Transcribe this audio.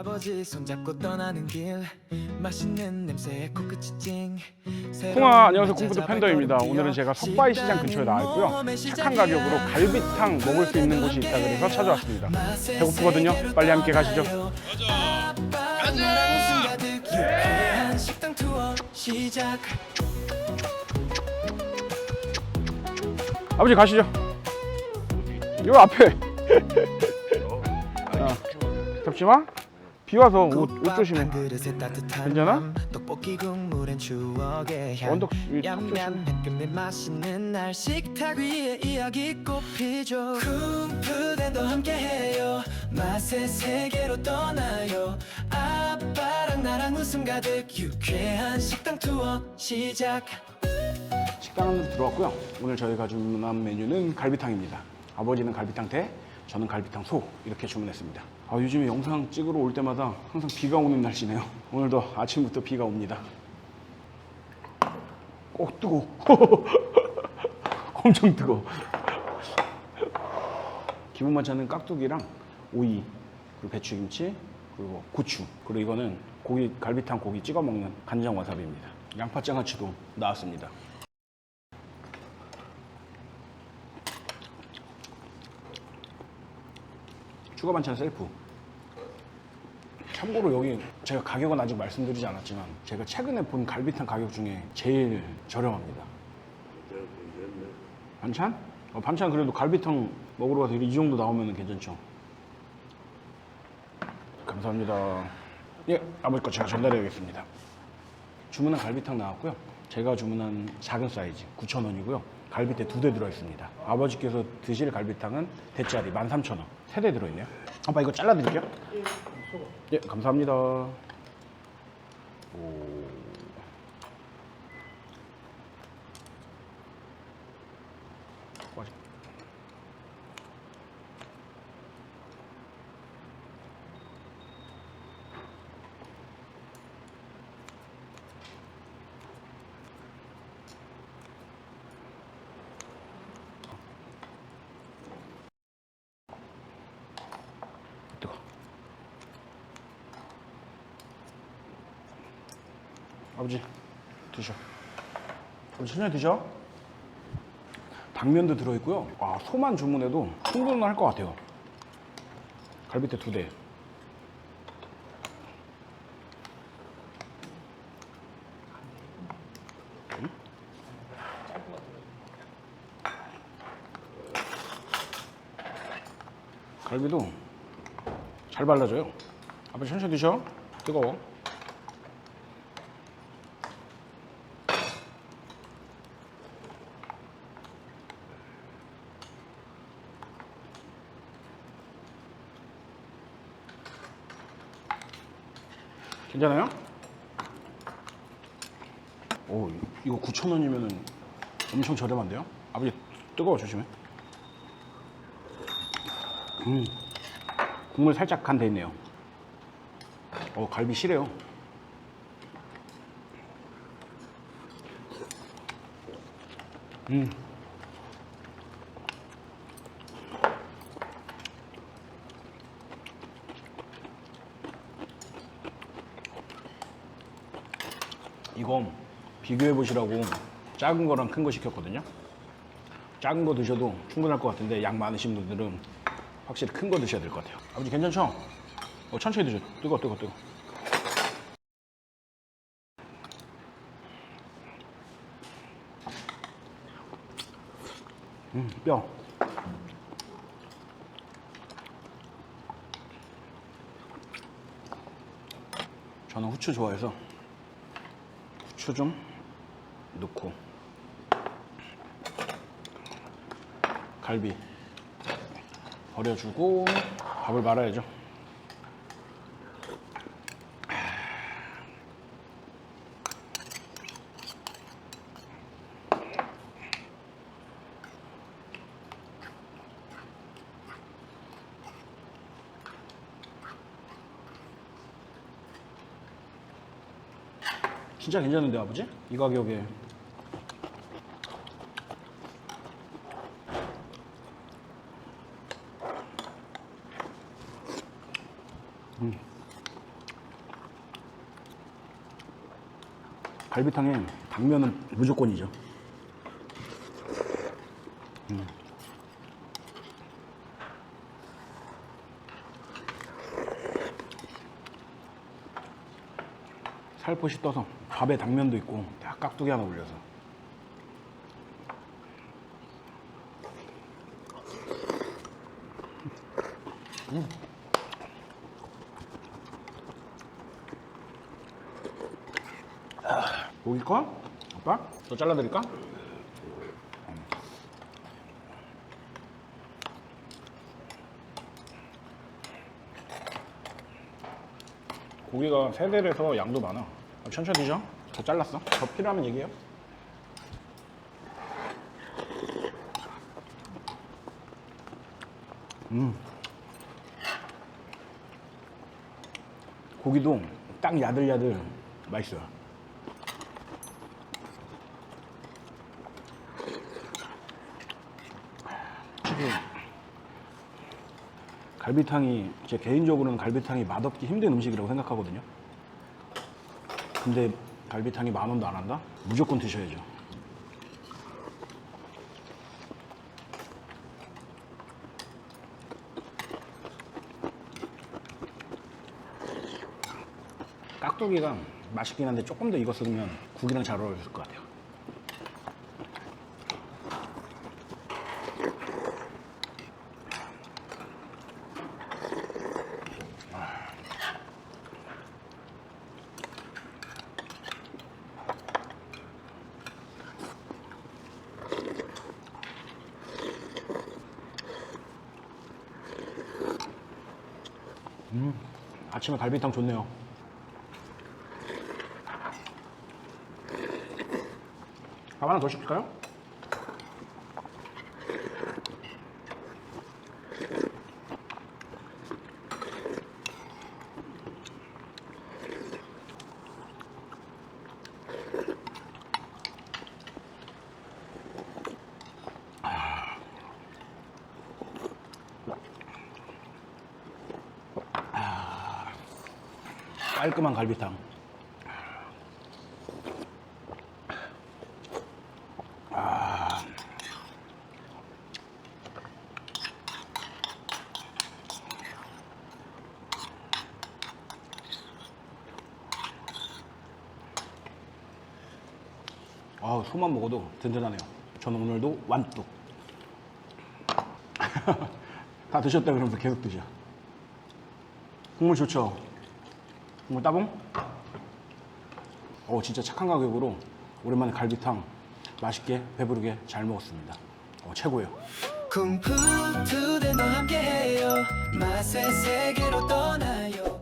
아버지 손잡고 떠나는 길. 맛있는 냄새에 코끝이 찡. 풍아 안녕하세요. 콩푸드 팬더입니다. 오늘은 제가 석바위 시장 근처에 나와 있고요. 착한 가격으로 갈비탕 먹을 수 있는 곳이 있다 그래서 찾아왔습니다. 배고프거든요. 빨리 함께 가시죠. 가자 시작 아버지 가시죠. 요 앞에. 어, 덥지마 비 와서 옷, 옷 조심해. 괜찮아? 언덕 탁 냠냠 햇금에 맛있는 날 식탁 위에 이야기 꽃피죠. 쿵푸den도 함께해요. 맛의 세계로 떠나요. 아빠랑 나랑 웃음 가득 유쾌한 식당 투어 시작. 식당 들어왔고요. 오늘 저희가 주문한 메뉴는 갈비탕입니다. 아버지는 갈비탕 대 저는 갈비탕 소 이렇게 주문했습니다. 아, 요즘에 영상 찍으러 올 때마다 항상 비가 오는 날씨네요. 오늘도 아침부터 비가 옵니다. 어 뜨거. 엄청 뜨거. 기본 반찬은 깍두기랑 오이 그리고 배추김치 그리고 고추 그리고 이거는 고기 갈비탕 고기 찍어 먹는 간장 와사비입니다. 양파 장아찌도 나왔습니다 추가 반찬 셀프. 참고로 여기 제가 가격은 아직 말씀드리지 않았지만 제가 최근에 본 갈비탕 가격 중에 제일 저렴합니다. 반찬? 어, 반찬 그래도 갈비탕 먹으러 가서 이 정도 나오면 괜찮죠. 감사합니다. 예, 아버지 거 제가 전달해야겠습니다. 주문한 갈비탕 나왔고요. 제가 주문한 작은 사이즈 9,000원이고요. 갈비대 두대 들어있습니다. 아버지께서 드실 갈비탕은 대짜리 13,000원. 세 대 들어있네요. 아빠 이거 잘라드릴게요. 예, 감사합니다. 오. 아버지 드셔. 아버지 천천히 드셔. 당면도 들어있고요. 아 소만 주문해도 충분할 것 같아요. 갈비대 두 대. 음? 갈비도 잘 발라줘요. 아버지 천천히 드셔. 뜨거워. 괜찮아요? 오, 이거 9,000원이면 엄청 저렴한데요? 아버지, 뜨거워, 조심해. 음, 국물 살짝 간돼 있네요. 어, 갈비 실해요. 음. 이거 비교해 보시라고 작은 거랑 큰 거 시켰거든요. 작은 거 드셔도 충분할 것 같은데 양 많으신 분들은 확실히 큰 거 드셔야 될 것 같아요. 아버지 괜찮죠? 어, 천천히 드셔. 뜨거, 뜨거, 뜨거. 음, 뼈. 저는 후추 좋아해서 후추 좀 넣고 갈비 버려주고 밥을 말아야죠. 진짜 괜찮은데 아버지? 이 가격에 음. 갈비탕에 당면은 무조건이죠 음. 살포시 떠서 밥에 당면도 있고 딱 깍두기 하나 올려서 고기 꺼? 아빠? 더 잘라드릴까? 고기가 세대라서 양도 많아. 아, 천천히 드셔. 더 잘랐어. 더 필요하면 얘기해요. 음. 고기도 딱 야들야들 맛있어요. 갈비탕이 제 개인적으로는 갈비탕이 맛없기 힘든 음식이라고 생각하거든요. 근데 갈비탕이 만 원도 안 한다? 무조건 드셔야죠. 깍두기가 맛있긴 한데 조금 더 익었으면 국이랑 잘 어울렸을 것 같아요. 아침에 갈비탕 좋네요. 밥 하나 더 시킬까요? 깔끔한 갈비탕. 아. 아, 소만 먹어도 든든하네요. 저는 오늘도 완뚝. 다 드셨다 그러면서 계속 드셔. 국물 좋죠? 국물 따봉? 어, 진짜 착한 가격으로 오랜만에 갈비탕 맛있게 배부르게 잘 먹었습니다. 어, 최고예요. 쿵푸 너 함께해요 맛의 세계로 떠나요